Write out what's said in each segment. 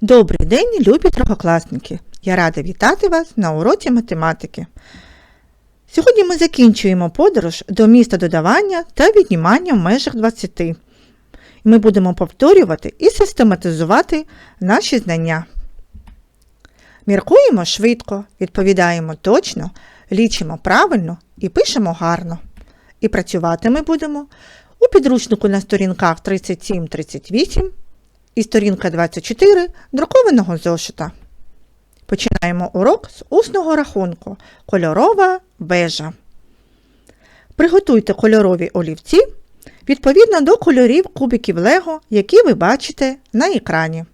Добрий день, любі другокласники! Я рада вітати вас на уроці математики. Сьогодні ми закінчуємо подорож до міста додавання та віднімання в межах 20. Ми будемо повторювати і систематизувати наші знання. Міркуємо швидко, відповідаємо точно, лічимо правильно і пишемо гарно. І працювати ми будемо у підручнику на сторінках 37-38 і сторінка 24 друкованого зошита. Починаємо урок з усного рахунку кольорова вежа. Приготуйте кольорові олівці відповідно до кольорів кубиків Лего, які ви бачите на екрані.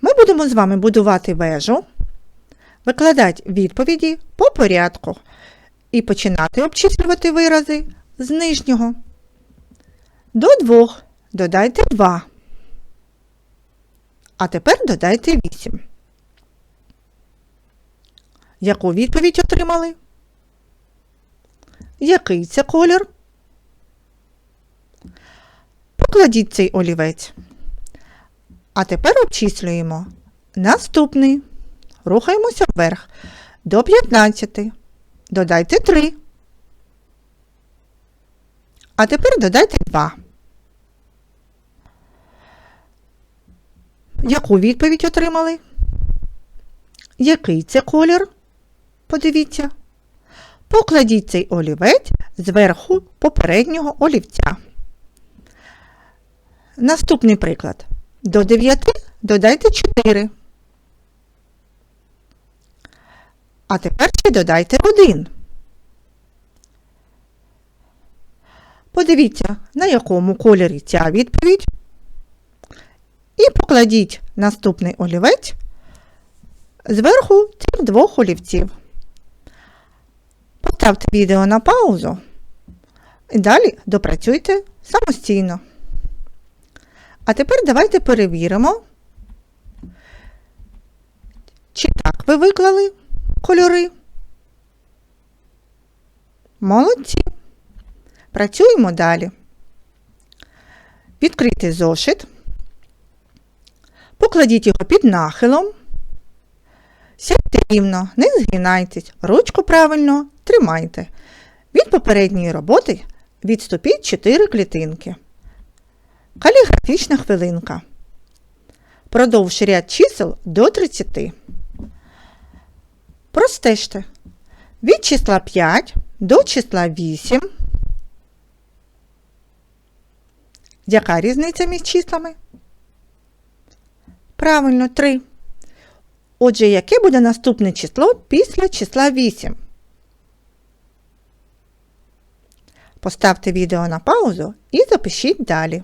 Ми будемо з вами будувати вежу, викладати відповіді по порядку і починати обчислювати вирази з нижнього. До двох додайте 2. А тепер додайте 8. Яку відповідь отримали? Який це колір? Покладіть цей олівець. А тепер обчислюємо. Наступний. Рухаємося вверх. До 15. Додайте 3. А тепер додайте 2. Яку відповідь отримали? Який це колір? Подивіться. Покладіть цей олівець зверху попереднього олівця. Наступний приклад. До 9 додайте 4. А тепер ще додайте 1. Подивіться, на якому кольорі ця відповідь. І покладіть наступний олівець зверху цих двох олівців. Поставте відео на паузу і далі допрацюйте самостійно. А тепер давайте перевіримо, чи так ви виклали кольори. Молодці. Працюємо далі. Відкрийте зошит. Покладіть його під нахилом. Сядьте рівно, не згинайтесь, ручку правильно тримайте. Від попередньої роботи відступіть 4 клітинки. Каліграфічна хвилинка. Продовж ряд чисел до 30. Простежте. Від числа 5 до числа 8. Яка різниця між числами? Правильно, 3. Отже, яке буде наступне число після числа 8? Поставте відео на паузу і запишіть далі.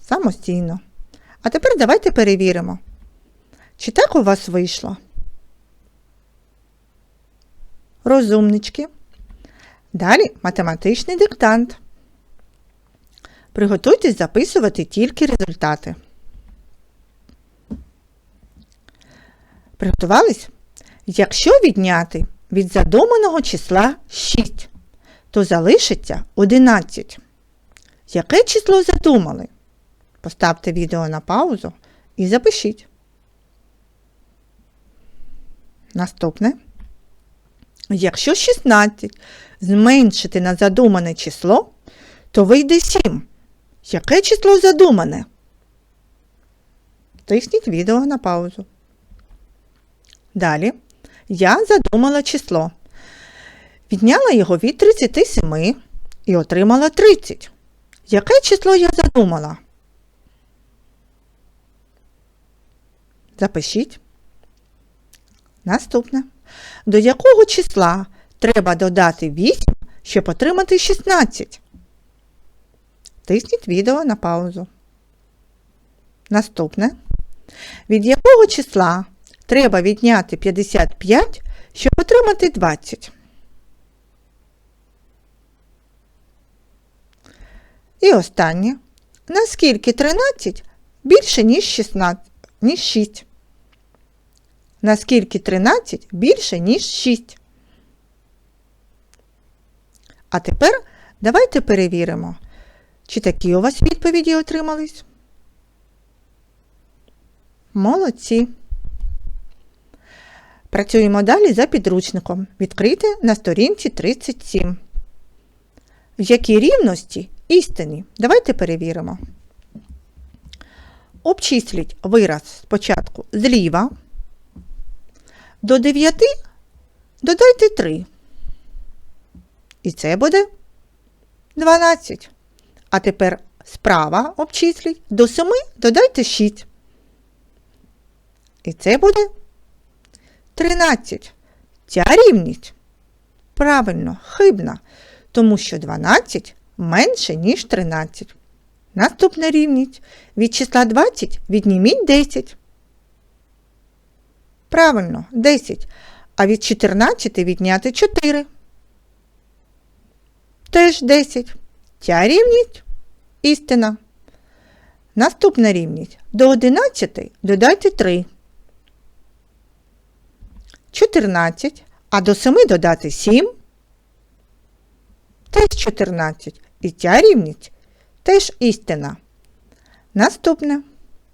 Самостійно. А тепер давайте перевіримо, чи так у вас вийшло. Розумнички. Далі математичний диктант. Приготуйтесь записувати тільки результати. Приготувались? Якщо відняти від задуманого числа 6, то залишиться 11. Яке число задумали? Поставте відео на паузу і запишіть. Наступне. Якщо 16 зменшити на задумане число, то вийде 7. Яке число задумане? Тисніть відео на паузу. Далі я задумала число. Відняла його від 37 і отримала 30. Яке число я задумала? Запишіть. Наступне. До якого числа треба додати 8, щоб отримати 16? Тисніть відео на паузу. Наступне. Від якого числа треба відняти 55, щоб отримати 20? І останнє. Наскільки 13 більше, ніж 16, ніж 6? Наскільки 13 більше, ніж 6? А тепер давайте перевіримо, Чи такі у вас відповіді отримались? Молодці. Працюємо далі за підручником. Відкрийте на сторінці 37. В якій рівності істині? Давайте перевіримо. Обчисліть вираз спочатку зліва. До 9 додайте 3. І це буде 12. А тепер справа обчисліть. До 7 додайте 6. І це буде 13. Ця рівність правильно, хибна, тому що 12 менше, ніж 13. Наступна рівність. Від числа 20 відніміть 10. Правильно, 10. А від 14 відняти 4. Теж 10. Ця рівність істина. Наступна рівність. До 11 додайте 3. 14. А до 7 додати 7. Теж 14. І ця рівність теж істина. Наступне.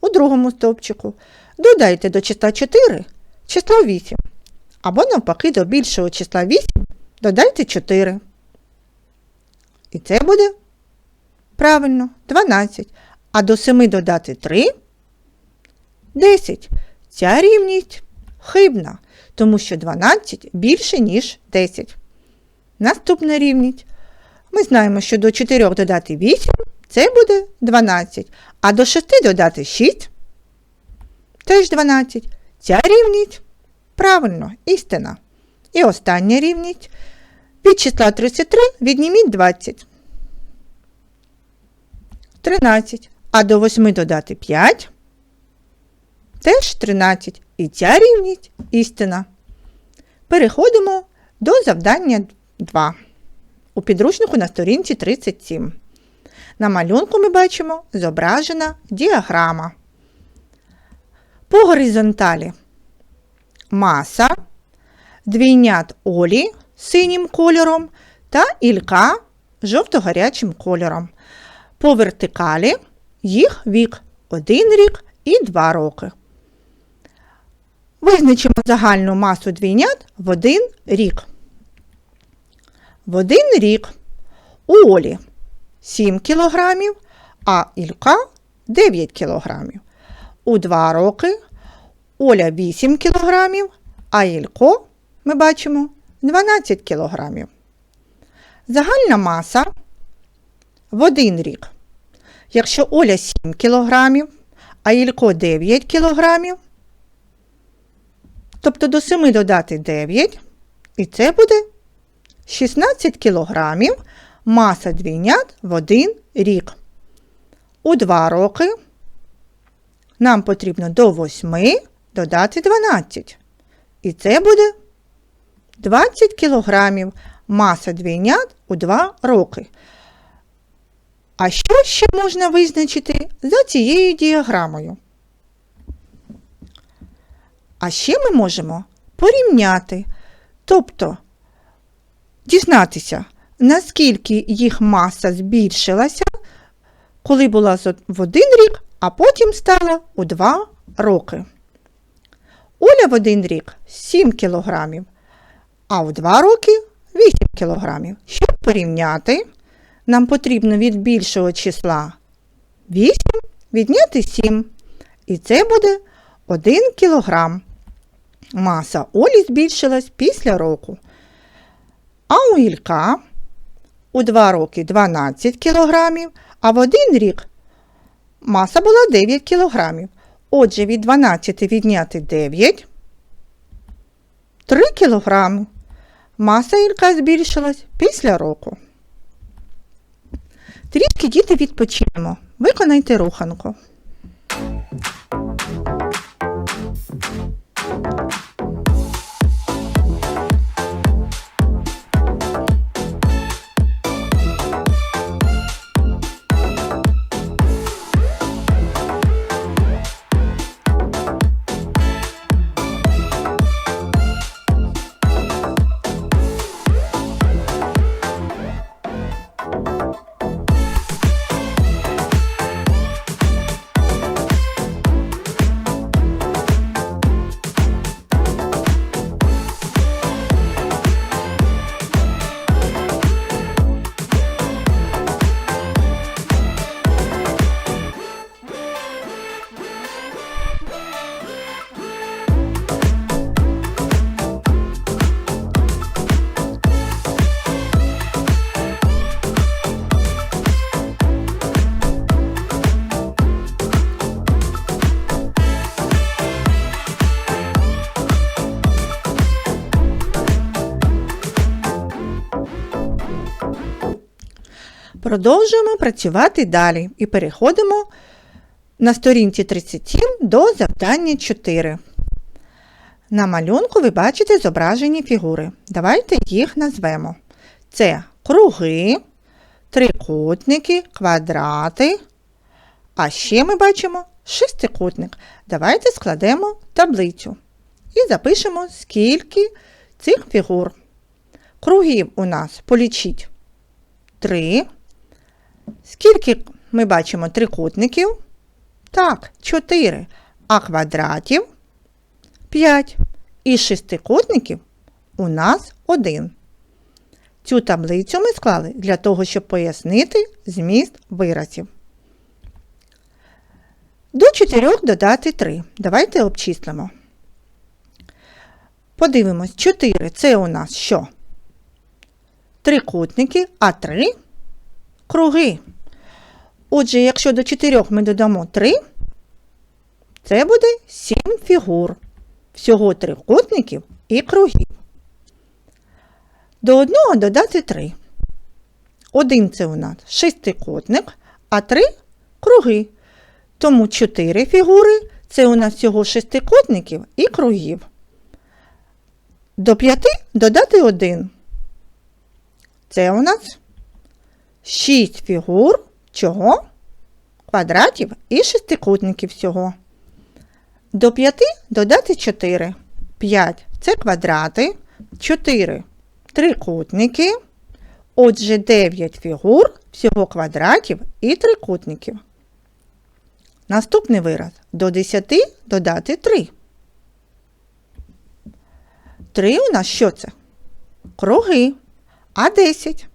У другому стовпчику. Додайте до числа 4 число 8. Або навпаки до більшого числа 8 додайте 4. І це буде правильно 12. А до 7 додати 3 10. Ця рівність хибна, тому що 12 більше, ніж 10. Наступна рівність. Ми знаємо, що до 4 додати 8 це буде 12. А до 6 додати 6 теж 12. Ця рівність правильно, істина. І остання рівність. Від числа 33 відніміть 20. 13. А до 8 додати 5. Теж 13. І ця рівність істина. Переходимо до завдання 2. У підручнику на сторінці 37. На малюнку ми бачимо зображена діаграма. По горизонталі маса, двійнят Олі синім кольором та Ілька жовто-гарячим кольором. По вертикалі їх вік 1 рік і 2 роки. Визначимо загальну масу двійнят в один рік. В один рік у Олі 7 кг, а Ілька 9 кг. У 2 роки Оля 8 кг, а Ілько ми бачимо 12 кг. Загальна маса в один рік. Якщо Оля 7 кг, а Ілько 9 кг, тобто до 7 додати 9, і це буде 16 кг маса двійнят в один рік. У 2 роки нам потрібно до 8 додати 12. І це буде 20 кг маса двійнят у 2 роки. А що ще можна визначити за цією діаграмою? А ще ми можемо порівняти, тобто дізнатися, наскільки їх маса збільшилася, коли була в один рік, а потім стала у 2 роки. Оля в один рік 7 кг, а у 2 роки 8 кг. Щоб порівняти, нам потрібно від більшого числа 8 відняти 7. І це буде 1 кг. Маса Олі збільшилась після року. А у Ілька у 2 роки 12 кг, а в один рік маса була 9 кг. Отже, від 12 відняти 9 3 кг. Маса Ілька збільшилась після року. Трішки діти відпочинемо. Виконайте руханку. Продовжуємо працювати далі і переходимо на сторінці 37 до завдання 4. На малюнку ви бачите зображені фігури. Давайте їх назвемо. Це круги, трикутники, квадрати. А ще ми бачимо шестикутник. Давайте складемо таблицю і запишемо, скільки цих фігур. Кругів у нас полічіть 3. Скільки ми бачимо трикутників? Так, 4. А квадратів 5. І шестикутників у нас 1. Цю таблицю ми склали для того, щоб пояснити зміст виразів. До 4 додати 3. Давайте обчислимо. Подивимось, 4 це у нас що? Трикутники, а 3 круги. Отже, якщо до 4 ми додамо 3, це буде 7 фігур. Всього трикутників і кругів. До одного додати 3. Один це у нас шестикутник, а 3 круги. Тому 4 фігури це у нас всього шестикутників і кругів. До 5 додати 1. Це у нас 6 фігур чого? Квадратів і шестикутників всього. До 5 додати 4. 5 це квадрати, 4 трикутники. Отже, 9 фігур всього квадратів і трикутників. Наступний вираз до 10 додати 3. 3 у нас що це? Круги. А 10.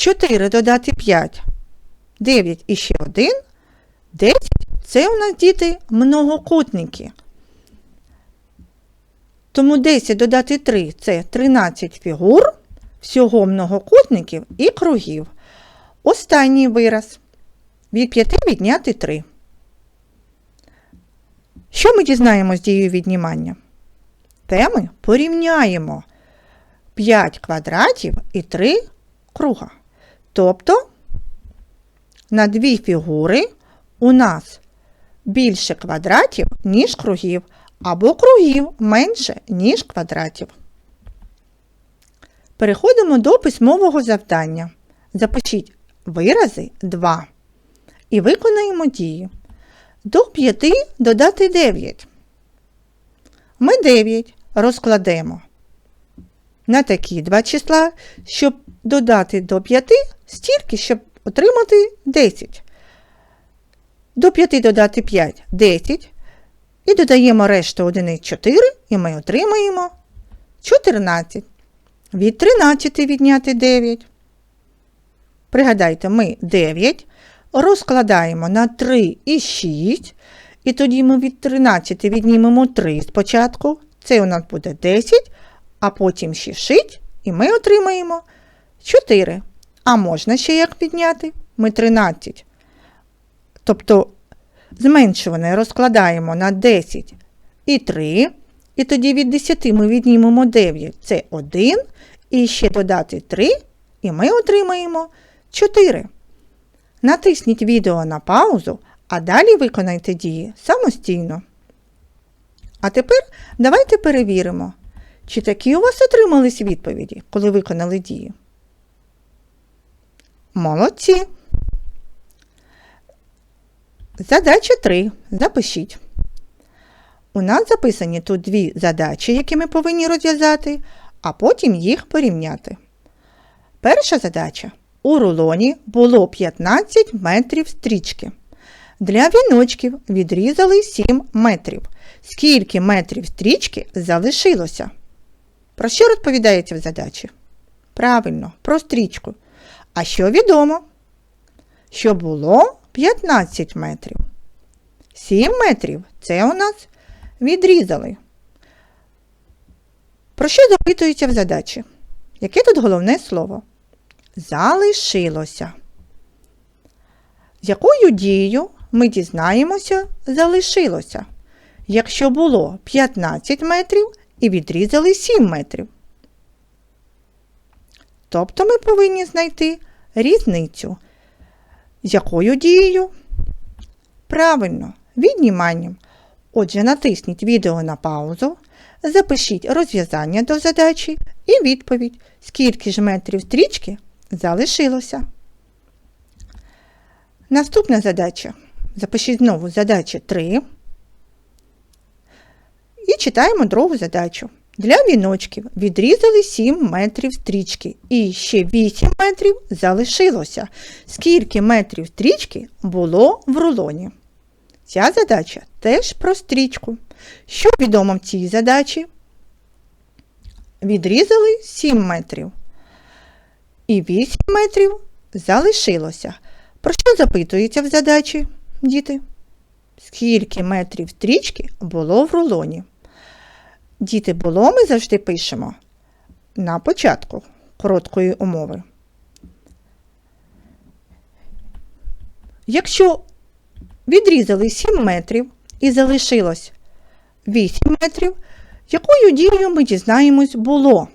4 додати 5. 9 і ще 1. 10 це у нас діти многокутники. Тому 10 додати 3 це 13 фігур, всього многокутників і кругів. Останній вираз. Від 5 відняти 3. Що ми дізнаємося з дією віднімання? Те ми порівняємо 5 квадратів і 3 круга. Тобто на дві фігури у нас більше квадратів, ніж кругів, або кругів менше, ніж квадратів. Переходимо до письмового завдання. Запишіть вирази 2 і виконаємо дії. До 5 додати 9. Ми 9 розкладемо на такі два числа, щоб додати до 5 стільки, щоб отримати 10. До 5 додати 5 10. І додаємо решту одиниць 4, і ми отримаємо 14. Від 13 відняти 9. Пригадайте, ми 9 розкладаємо на 3 і 6. І тоді ми від 13 віднімемо 3 спочатку. Це у нас буде 10, а потім ще 6, і ми отримаємо 4. А можна ще як підняти? Ми 13. Тобто зменшуване розкладаємо на 10 і 3. І тоді від 10 ми віднімемо 9. Це 1. І ще додати 3, і ми отримаємо 4. Натисніть відео на паузу, а далі виконайте дії самостійно. А тепер давайте перевіримо, чи такі у вас отримались відповіді, коли виконали дії. Молодці. Задача 3. Запишіть. У нас записані тут дві задачі, які ми повинні розв'язати, а потім їх порівняти. Перша задача. У рулоні було 15 метрів стрічки. Для віночків відрізали 7 метрів. Скільки метрів стрічки залишилося? Про що розповідається в задачі? Правильно, про стрічку. А що відомо? Що було 15 метрів. 7 метрів це у нас відрізали. Про що запитується в задачі? Яке тут головне слово? Залишилося. З якою дією ми дізнаємося, залишилося, якщо було 15 метрів і відрізали 7 метрів. Тобто ми повинні знайти різницю. З якою дією? Правильно, відніманням. Отже, натисніть відео на паузу, запишіть розв'язання до задачі і відповідь, скільки ж метрів стрічки залишилося. Наступна задача. Запишіть знову задачі 3. І читаємо другу задачу. Для віночків відрізали 7 метрів стрічки і ще 8 метрів залишилося. Скільки метрів стрічки було в рулоні? Ця задача теж про стрічку. Що відомо в цій задачі? Відрізали 7 метрів. І 8 метрів залишилося. Про що запитується в задачі, діти? Скільки метрів стрічки було в рулоні? Діти було ми завжди пишемо на початку короткої умови. Якщо відрізали 7 метрів і залишилось 8 метрів, якою дією ми дізнаємось було?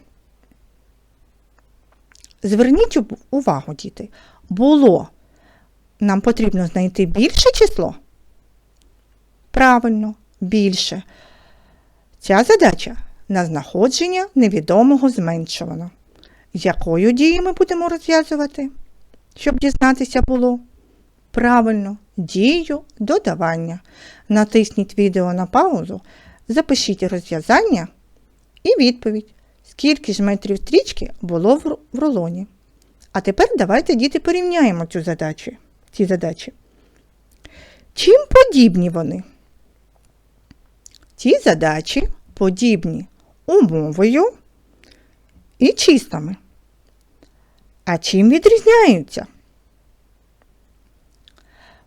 Зверніть увагу, діти, було. Нам потрібно знайти більше число? Правильно, більше. Ця задача на знаходження невідомого зменшувано. Якою дією ми будемо розв'язувати, щоб дізнатися було? Правильно, дію додавання. Натисніть відео на паузу, запишіть розв'язання і відповідь, скільки ж метрів стрічки було в рулоні. А тепер давайте, діти, порівняємо цю задачу, ці задачі. Чим подібні вони? Ці задачі подібні умовою і числами. А чим відрізняються?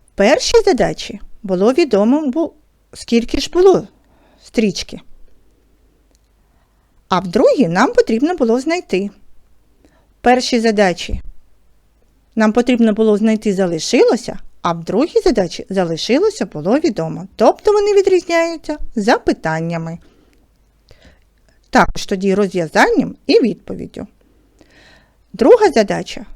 В першій задачі було відомо, скільки ж було стрічки. А в другій нам потрібно було знайти. В першій задачі нам потрібно було знайти залишилося, а в другій задачі залишилося було відомо. Тобто вони відрізняються запитаннями. Також тоді розв'язанням і відповіддю. Друга задача,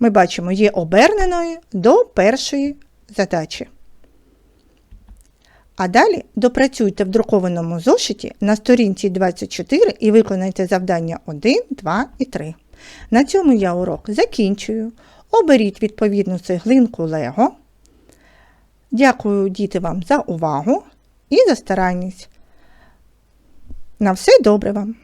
ми бачимо, є оберненою до першої задачі. А далі допрацюйте в друкованому зошиті на сторінці 24 і виконайте завдання 1, 2 і 3. На цьому я урок закінчую. Оберіть відповідну цеглинку Лего. Дякую, діти, вам за увагу і за старанність. На все добре вам!